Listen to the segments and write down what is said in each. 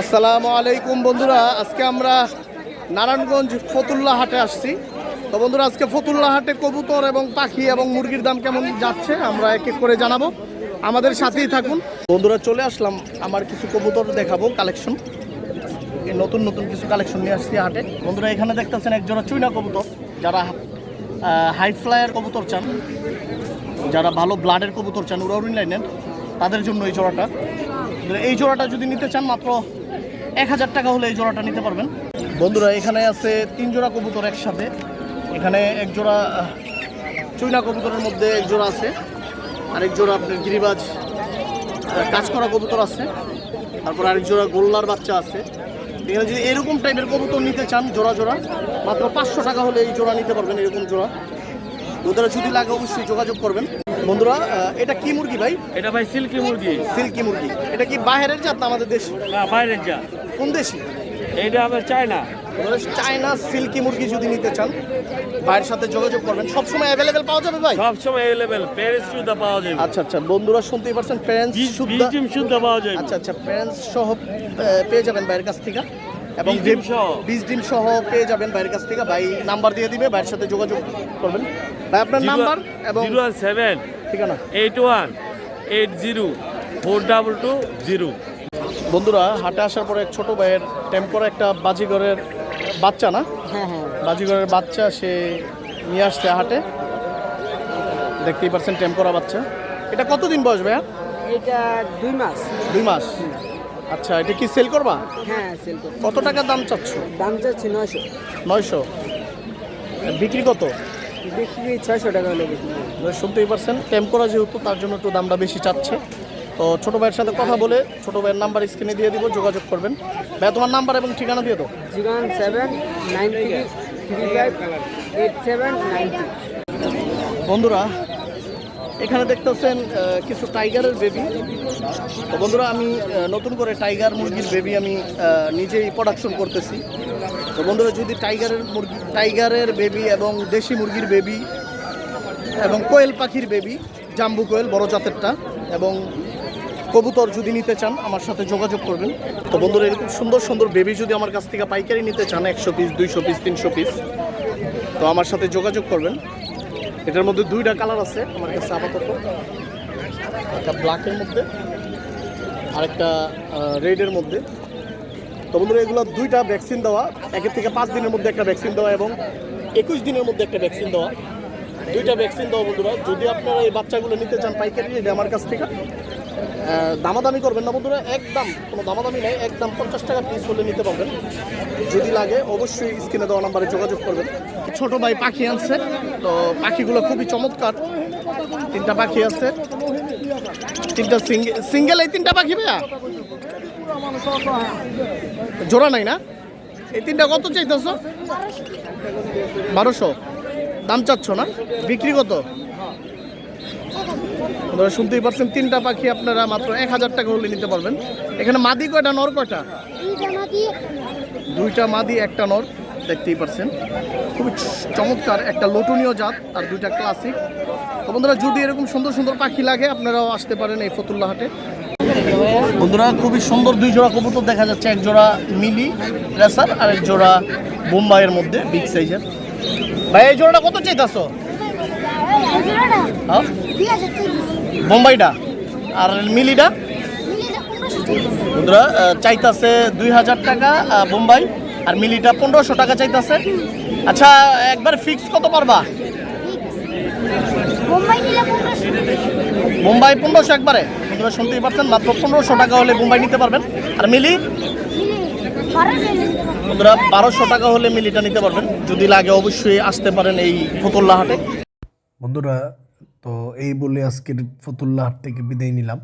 আসসালামু আলাইকুম বন্ধুরা, আজকে আমরা নারায়ণগঞ্জ ফতুল্লা হাটে আসছি। তো বন্ধুরা, আজকে ফতুল্লা হাটে কবুতর এবং পাখি এবং মুরগির দাম কেমন যাচ্ছে, আমরা এক এক করে জানাব। আমাদের সাথেই থাকুন। বন্ধুরা, চলে আসলাম, আমার কিছু কবুতর দেখাবো, কালেকশন। এই নতুন নতুন কিছু কালেকশন নিয়ে আসছি হাটে। বন্ধুরা, এখানে দেখতেছেন এক জোড়া চুইনা কবুতর, যারা হাই ফ্লায়ার কবুতর চান, যারা ভালো ব্লাডের কবুতর চান, উড়াউড়ি লাইনের তাদের জন্য এই জোড়াটা। এই জোড়াটা যদি নিতে চান, মাত্র এক হাজার টাকা হলে এই জোড়াটা নিতে পারবেন। বন্ধুরা এখানে আছে তিন জোড়া কবুতর একসাথে। এখানে এক জোড়া চুইনা কবুতরের মধ্যে এক জোড়া আছে আরেক জোড়া আপনার গিরিবাজ কাজ করা কবুতর আছে তারপর আরেক জোড়া গোল্লার বাচ্চা আছে। এখানে যদি এরকম টাইপের কবুতর নিতে চান জোড়া জোড়া মাত্র পাঁচশো টাকা হলে এই জোড়া নিতে পারবেন এরকম জোড়া। ওদের যদি লাগে অবশ্যই যোগাযোগ করবেন। বন্ধুরা এটা কি মুরগি ভাই? এটা ভাই সিল্কি মুরগি। সিল্কি মুরগি। এটা কি বাইরের জাত না আমাদের দেশ? না বাইরের যা কোন দেশি? এইটা আবার চায়না। চায়না সিল্কি মুরগি যদি নিতে চান ভাইয়ের সাথে যোগাযোগ করবেন। সবসময় অ্যাভেলেবেল পাওয়া যাবে ভাই? সব সময় অ্যাভেলেবেল প্যারেন্টস সুদ্ধা পাওয়া যাবে। আচ্ছা আচ্ছা বন্ধুরা শুনতেই পারছেন প্যারেন্টস বীজ শুদ্ধ বীজ ডিম শুদ্ধা পাওয়া যাবে। আচ্ছা আচ্ছা প্যারেন্টস সহ পেয়ে যাবেন ভাইয়ের কাছ থেকে। এবং ডিম সহ। বীজ ডিম সহ পেয়ে যাবেন ভাইয়ের কাছ থেকে। ভাই নাম্বার দিয়ে দিবে ভাইয়ের সাথে যোগাযোগ করবেন। ভাই আপনার নাম্বার এবং জিরো সেভেন। ঠিকানা? Eight one eight zero four double two zero. বন্ধুরা হাটে আসার পরে ছোট ভাইয়ের টেম্পোর একটা বাজিগরের বাচ্চা না? হ্যাঁ হ্যাঁ। বাজিগরের বাচ্চা সে নিয়ে আসছে হাটে। দেখতেই পাচ্ছেন টেম্পোরা বাচ্চা। এটা কতদিন বয়স ভাইয়া? এটা দুই মাস। দুই মাস। আচ্ছা এটা কি সেল করবা? হ্যাঁ সেল করতে কত টাকা দাম চাচ্ছ? দাম চাচ্ছি নয়শো। নয়শো। বিক্রি কত? বিক্রি ছয়শো টাকা হলে বিক্রি। শুনতেই পারছেন টেম্পোরা যেহেতু তার জন্য একটু দামটা বেশি চাচ্ছে। তো ছোট ভাইয়ের সাথে কথা বলে ছোট ভাইয়ের নাম্বার স্ক্রিনে দিয়ে দিব যোগাযোগ করবেন। ভাইয়া তোমার নাম্বার এবং ঠিকানা দিয়ে দাও। Zero one seven nine three three five eight seven nine বন্ধুরা এখানে দেখতেছেন কিছু টাইগারের বেবি। তো বন্ধুরা আমি নতুন করে টাইগার মুরগির বেবি আমি নিজেই প্রোডাকশন করতেছি। তো বন্ধুরা যদি টাইগারের মুরগি টাইগারের বেবি এবং দেশি মুরগির বেবি এবং কোয়েল পাখির বেবি জাম্বু কোয়েল বড় জাতেরটা এবং কবুতর যদি নিতে চান, আমার সাথে যোগাযোগ করবেন। তো বন্ধুরা, এরকম সুন্দর সুন্দর বেবি যদি আমার কাছ থেকে পাইকারি নিতে চান, একশো পিস দুইশো পিস তিনশো পিস তো আমার সাথে যোগাযোগ করবেন। এটার মধ্যে দুইটা কালার আছে, আমার কাছে আপাতত। একটা ব্ল্যাকের মধ্যে, আরেকটা রেডের মধ্যে। তো বন্ধুরা, এগুলো দুইটা ভ্যাকসিন দেওয়া, একের থেকে পাঁচ দিনের মধ্যে একটা ভ্যাকসিন দেওয়া এবং একুশ দিনের মধ্যে একটা ভ্যাকসিন দেওয়া। দুইটা ভ্যাকসিন দেওয়া বন্ধুরা, যদি আপনারা এই বাচ্চাগুলো নিতে চান পাইকারি আমার কাছ থেকে দামাদামি করবেন না বন্ধুরা, একদম কোনো দামাদামি নেই, একদম পঞ্চাশ টাকা পিস হলে নিতে পারবেন। যদি লাগে, অবশ্যই স্ক্রিনে দেওয়া নাম্বারে যোগাযোগ করবেন। ছোট ভাই পাখি আনছে, তো পাখিগুলো খুবই চমৎকার। তিনটা পাখি আছে। তিনটা সিঙ্গেল এই তিনটা পাখি ভাইয়া? জোড়া নাই না? এই তিনটা কত চাইতেছ? বারোশো। দাম চাচ্ছ না? বিক্রি কত? আপনারা শুনতেই পারছেন তিনটা পাখি আপনারা মাত্র এক হাজার টাকা হলে নিতে পারবেন। এখানে মাদি কয়টা নর কয়টা? দুইটা মাদি একটা নর। দেখতেই পারছেন খুবই চমৎকার একটা লোটনীয় জাত আর দুইটা ক্লাসিক তো বন্ধুরা যদি এরকম সুন্দর সুন্দর পাখি লাগে আপনারাও আসতে পারেন এই ফতুল্লা হাটে। বন্ধুরা খুবই সুন্দর দুই জোড়া কবুতর দেখা যাচ্ছে এক জোড়া মিলি রেসার আর এক জোড়া বোম্বাইয়ের মধ্যে বিগ সাইজের ভাই এই জোড়াটা কত চাইতেছ? বোম্বাইটা আর মিলিটা? বন্ধুরা চাইতাছে দুই হাজার টাকা বোম্বাই আর মিলিটা পনেরোশো টাকা চাইতাছে। আচ্ছা একবার ফিক্স কত পারবা? বোম্বাই পনেরোশো একবারে। বন্ধুরা, শুনতেই পারছেন মাত্র পনেরোশো টাকা হলে বোম্বাই নিতে পারবেন। আর মিলি? বন্ধুরা, বারোশো টাকা হলে মিলিটা নিতে পারবেন। যদি লাগে, অবশ্যই আসতে পারেন এই ফতুল্লা হাটে। বন্ধুরা, তো এই বলে আজকের ফতুল্লা হাট থেকে বিদায় নিলাম।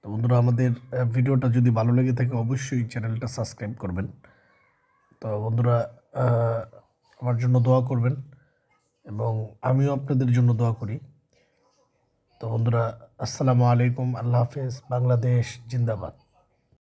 তো বন্ধুরা, আমাদের ভিডিওটা যদি ভালো লেগে থাকে, অবশ্যই চ্যানেলটা সাবস্ক্রাইব করবেন। তো বন্ধুরা আমার জন্য দোয়া করবেন এবং আমিও আপনাদের জন্য দোয়া করি। তো বন্ধুরা, আসসালামু আলাইকুম, আল্লাহ হাফেজ, বাংলাদেশ, জিন্দাবাদ।